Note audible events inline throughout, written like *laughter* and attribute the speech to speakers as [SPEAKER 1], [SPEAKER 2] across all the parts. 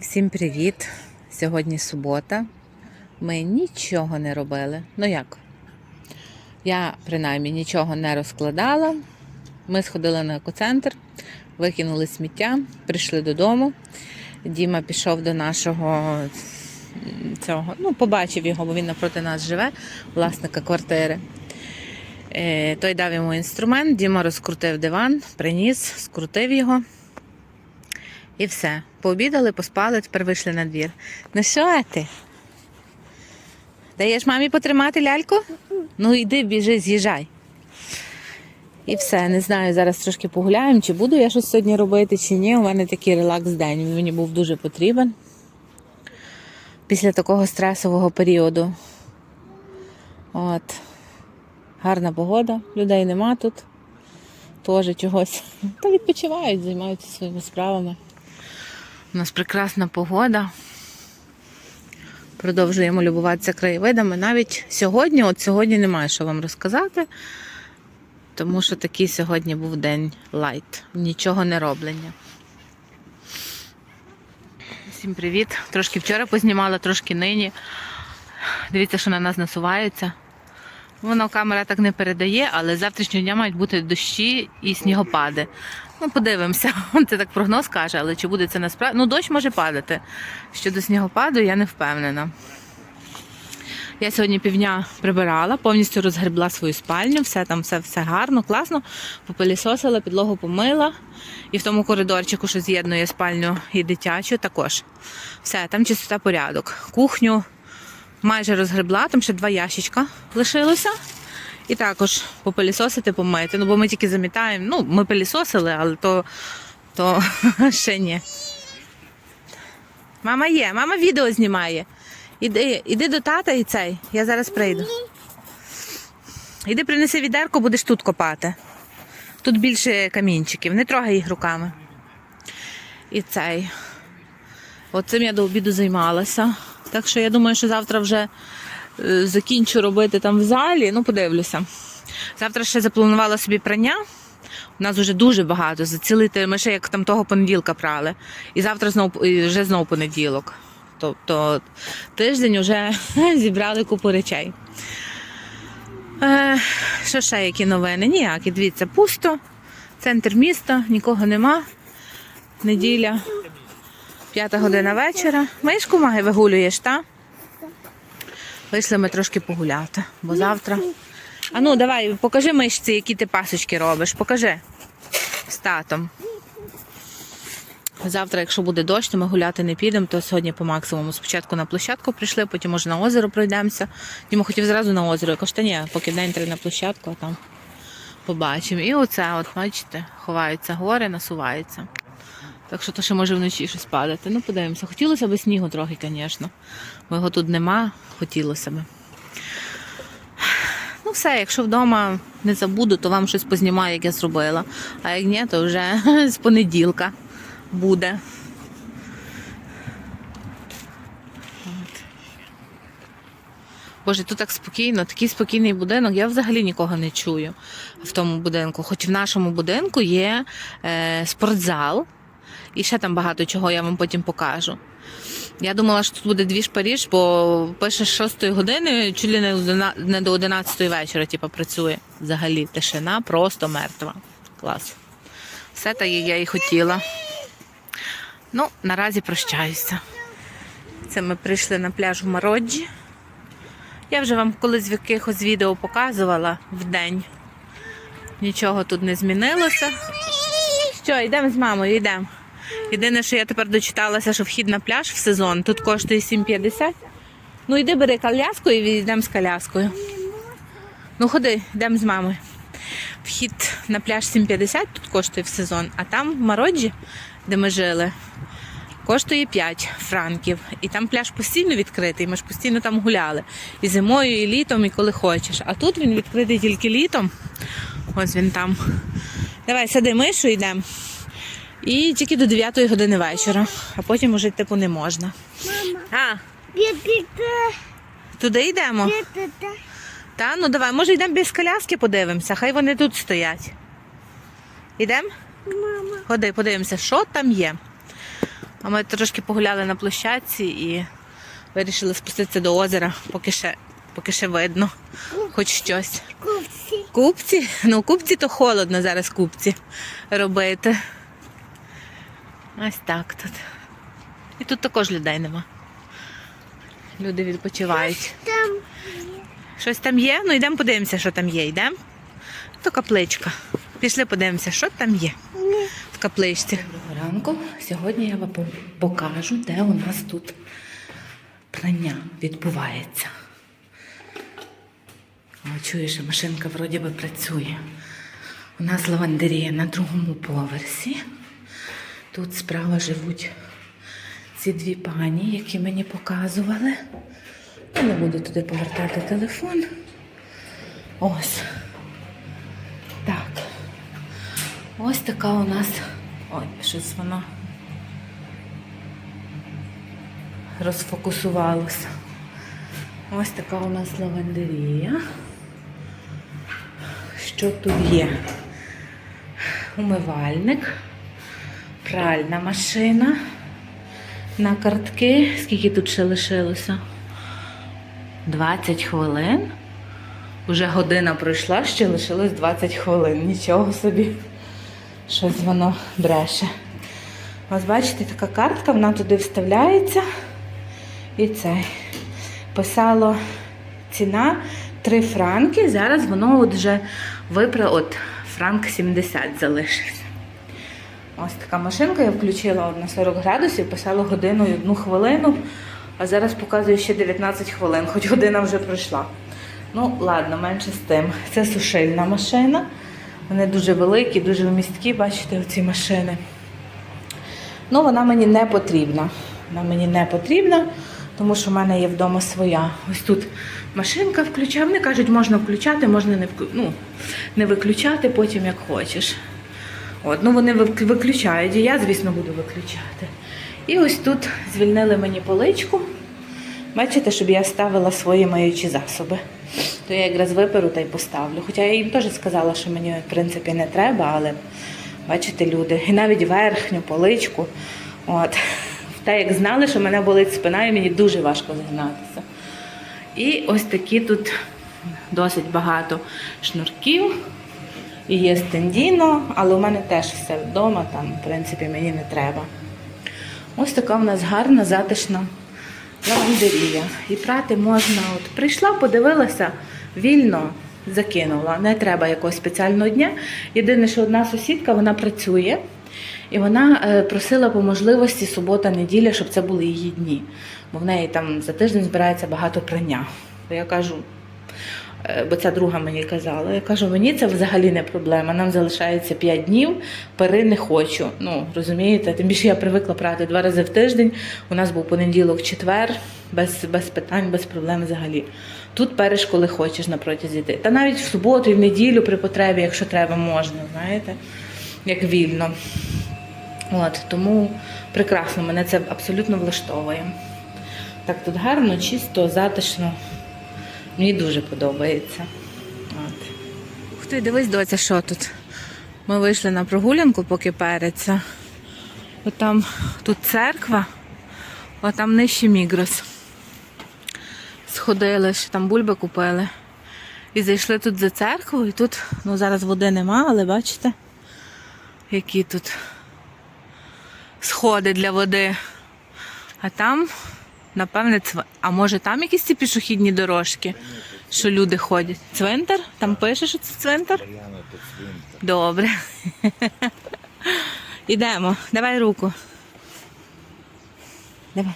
[SPEAKER 1] Всім привіт! Сьогодні субота. Ми нічого не робили. Ну як? Я принаймні нічого не розкладала. Ми сходили на екоцентр, викинули сміття, прийшли додому. Діма пішов до нашого цього, ну, побачив його, бо він напроти нас живе, власника квартири. Е, Той дав йому інструмент, Діма розкрутив диван, приніс, скрутив його. І все. Пообідали, поспали, тепер вийшли на двір. Ну що ти? Даєш мамі потримати ляльку? Ну йди, біжи, з'їжджай. І все, не знаю, зараз трошки погуляємо, чи буду я щось сьогодні робити, чи ні. У мене такий релакс-день. Він мені був дуже потрібен. Після такого стресового періоду. От. Гарна погода, людей нема тут. Теж чогось. Та відпочивають, займаються своїми справами. У нас прекрасна погода. Продовжуємо любуватися краєвидами. Навіть сьогодні, от сьогодні немає що вам розказати, тому що такий сьогодні був день лайт. Нічого не роблення. Всім привіт. Трошки вчора познімала, трошки нині. Дивіться, що на нас насувається. Воно камера так не передає, але завтрашнього дня мають бути дощі і снігопади. Ну, подивимося. *laughs* Це так прогноз каже, але чи буде це насправді? Ну, дощ може падати. Щодо снігопаду, я не впевнена. Я сьогодні півдня прибирала, повністю розгребла свою спальню, все там все, все гарно, класно. Попилісосила, підлогу помила. І в тому коридорчику, що з'єднує спальню і дитячу, також. Все, там чистота порядок. Кухню майже розгребла, там ще два ящичка лишилося. І також попилісосити, помити. Ну, бо ми тільки замітаємо. Ну, ми пилісосили, але то, то *laughs* ще ні. Мама є, мама відео знімає. Іди, іди до тата і цей. Я зараз прийду. Іди принеси відерко, будеш тут копати. Тут більше камінчиків, не трогай їх руками. І цей. Оцим я до обіду займалася. Так що я думаю, що завтра вже е, закінчу робити там в залі. Ну, подивлюся. Завтра ще запланувала собі прання. У нас вже дуже багато. За цілий ти- Ми ще як там того понеділка прали. І завтра знов, і вже знов понеділок. Тобто тиждень вже *laughs* зібрали купу речей. Е, що ще які новини? Ніякі. Дивіться, пусто. Центр міста, нікого нема. Неділя, п'ята година вечора. Мишку маги вигулюєш, та? Вийшли ми трошки погуляти, бо завтра. А ну, давай, покажи мишці, які ти пасочки робиш. Покажи з татом. Завтра, якщо буде дощ, то ми гуляти не підемо, то сьогодні по максимуму. Спочатку на площадку прийшли, потім може на озеро пройдемося. Діма хотів зразу на озеро. Я кажу, та ні, поки день три на площадку, а там побачимо. І оце, от, бачите, ховаються гори, насуваються. Так що то ще може вночі щось падати. Ну, подивимося. Хотілося б снігу трохи, звісно. Бо його тут нема, хотілося б. Ну, все, якщо вдома не забуду, то вам щось познімаю, як я зробила. А як ні, то вже *laughs* з понеділка буде. Боже, тут так спокійно, такий спокійний будинок. Я взагалі нікого не чую в тому будинку. Хоч в нашому будинку є е, спортзал, і ще там багато чого я вам потім покажу. Я думала, що тут буде дві Паріж, бо пише з 6 години, чуть не, до 11 вечора, типу, працює. Взагалі, тишина просто мертва. Клас. Все як я і хотіла. Ну, наразі прощаюся. Це ми прийшли на пляж в Мароджі. Я вже вам колись в якихось відео показувала в день. Нічого тут не змінилося. Що, йдемо з мамою, йдемо. Єдине, що я тепер дочиталася, що вхід на пляж в сезон тут коштує 7,50. Ну йди бери коляску і йдемо з коляскою. Ну ходи, йдемо з мамою. Вхід на пляж 7,50 тут коштує в сезон, а там в Мароджі, де ми жили, коштує 5 франків. І там пляж постійно відкритий, ми ж постійно там гуляли. І зимою, і літом, і коли хочеш. А тут він відкритий тільки літом. Ось він там. Давай, сади мишу, йдемо. І тільки до 9 години вечора, а потім уже типу не можна. А, туди йдемо. Та, ну давай, може йдемо без коляски подивимося, хай вони тут стоять. Йдемо?
[SPEAKER 2] Мама.
[SPEAKER 1] Ходи, подивимося, що там є. А ми трошки погуляли на площадці і вирішили спуститися до озера, поки ще, поки ще видно, хоч щось.
[SPEAKER 2] Купці.
[SPEAKER 1] Купці? Ну, купці то холодно зараз купці робити. Ось так тут. І тут також людей нема. Люди відпочивають.
[SPEAKER 2] Там
[SPEAKER 1] Щось там є? Ну йдемо подивимося, що там є. Йдемо. То капличка. Пішли подивимося, що там є в капличці. Доброго ранку. Сьогодні я вам покажу, де у нас тут прання відбувається. О, чуєш, машинка вроді би працює. У нас лавандерія на другому поверсі. Тут справа живуть ці дві пані, які мені показували. Я не буду туди повертати телефон. Ось. Так. Ось така у нас. Ой, щось воно розфокусувалося. Ось така у нас лавандерія. Що тут є? Умивальник, пральна машина. На картки. Скільки тут ще лишилося? 20 хвилин. Уже година пройшла, ще лишилось 20 хвилин. Нічого собі. Щось воно бреше. Ось бачите, така картка, вона туди вставляється. І цей. Писало ціна 3 франки. Зараз воно от вже випра... от франк 70 залишився. Ось така машинка, я включила на 40 градусів, писала годину і одну хвилину, а зараз показує ще 19 хвилин, хоч година вже пройшла. Ну, ладно, менше з тим. Це сушильна машина. Вони дуже великі, дуже вмісткі, бачите, оці машини. Ну, вона мені не потрібна. Вона мені не потрібна, тому що в мене є вдома своя. Ось тут машинка включає. Вони кажуть, можна включати, можна не, вклю... ну, не виключати, потім як хочеш. От, ну вони виключають, і я, звісно, буду виключати. І ось тут звільнили мені поличку. Бачите, щоб я ставила свої миючі засоби. То я якраз виперу та й поставлю. Хоча я їм теж сказала, що мені в принципі не треба, але бачите, люди, і навіть верхню поличку. От. Та як знали, що мене болить спина, і мені дуже важко згинатися. І ось такі тут досить багато шнурків. І є стендіно, але у мене теж все вдома, там, в принципі, мені не треба. Ось така в нас гарна, затишна лавандерія. І прати можна, от прийшла, подивилася, вільно закинула. Не треба якогось спеціального дня. Єдине, що одна сусідка вона працює, і вона е, просила по можливості субота, неділя, щоб це були її дні. Бо в неї там за тиждень збирається багато прання. Я кажу, бо ця друга мені казала. Я кажу, мені це взагалі не проблема. Нам залишається 5 днів, пери не хочу. Ну, розумієте, тим більше я привикла прати два рази в тиждень. У нас був понеділок, четвер, без, без питань, без проблем взагалі. Тут переш, коли хочеш на протязі. Та навіть в суботу і в неділю при потребі, якщо треба, можна, знаєте, як вільно. От, тому прекрасно, мене це абсолютно влаштовує. Так тут гарно, чисто, затишно. Мені дуже подобається. От. Ух ти, дивись, доця, що тут. Ми вийшли на прогулянку, поки переться. От там тут церква, а там нижче Мігрос. Сходили, ще там бульби купили. І зайшли тут за церкву, і тут, ну зараз води нема, але бачите, які тут сходи для води. А там, напевне, цв... а може там якісь ці пішохідні дорожки, що люди ходять? Цвинтар? Там пише, що це цвинтар? Добре. Ідемо. Давай руку. Давай.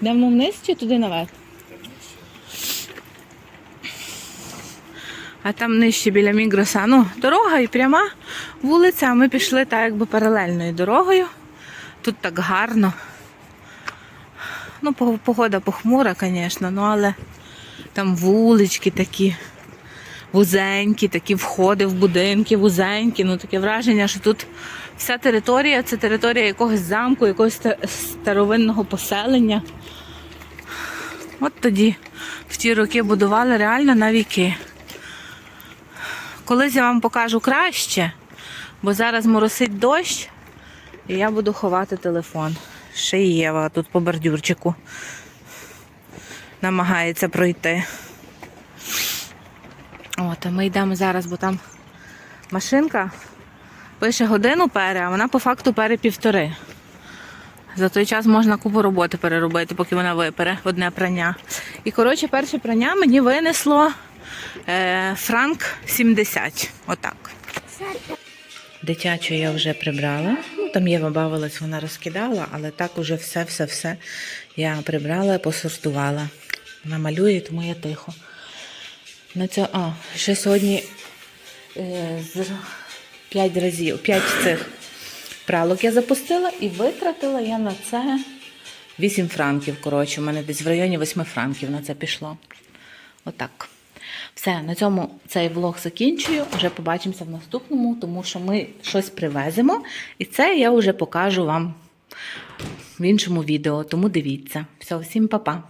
[SPEAKER 1] Йдемо вниз чи туди наверх? А там нижче біля Мігроса. Ну, дорога і пряма вулиця, а ми пішли так якби паралельною дорогою. Тут так гарно. Ну, погода похмура, звісно, ну але там вулички такі вузенькі, такі входи в будинки, вузенькі. Ну таке враження, що тут вся територія це територія якогось замку, якогось старовинного поселення. От тоді в ті роки будували реально на віки. Колись я вам покажу краще, бо зараз моросить дощ, І я буду ховати телефон. Ще Єва тут по бордюрчику намагається пройти. От, а ми йдемо зараз, бо там машинка пише годину пере, а вона по факту пере півтори. За той час можна купу роботи переробити, поки вона випере одне прання. І коротше, перше прання мені винесло е, франк 70. Отак. Дитячу я вже прибрала. Там Єва бавилась, вона розкидала, але так уже все-все-все я прибрала, посортувала. Вона малює, тому я тихо. На це, а, ще сьогодні е, з 5 разів, 5 цих пралок я запустила і витратила я на це 8 франків. Коротше, у мене десь в районі 8 франків на це пішло. Отак. Все, на цьому цей влог закінчую. Вже побачимося в наступному, тому що ми щось привеземо. І це я вже покажу вам в іншому відео. Тому дивіться. Все, всім па-па.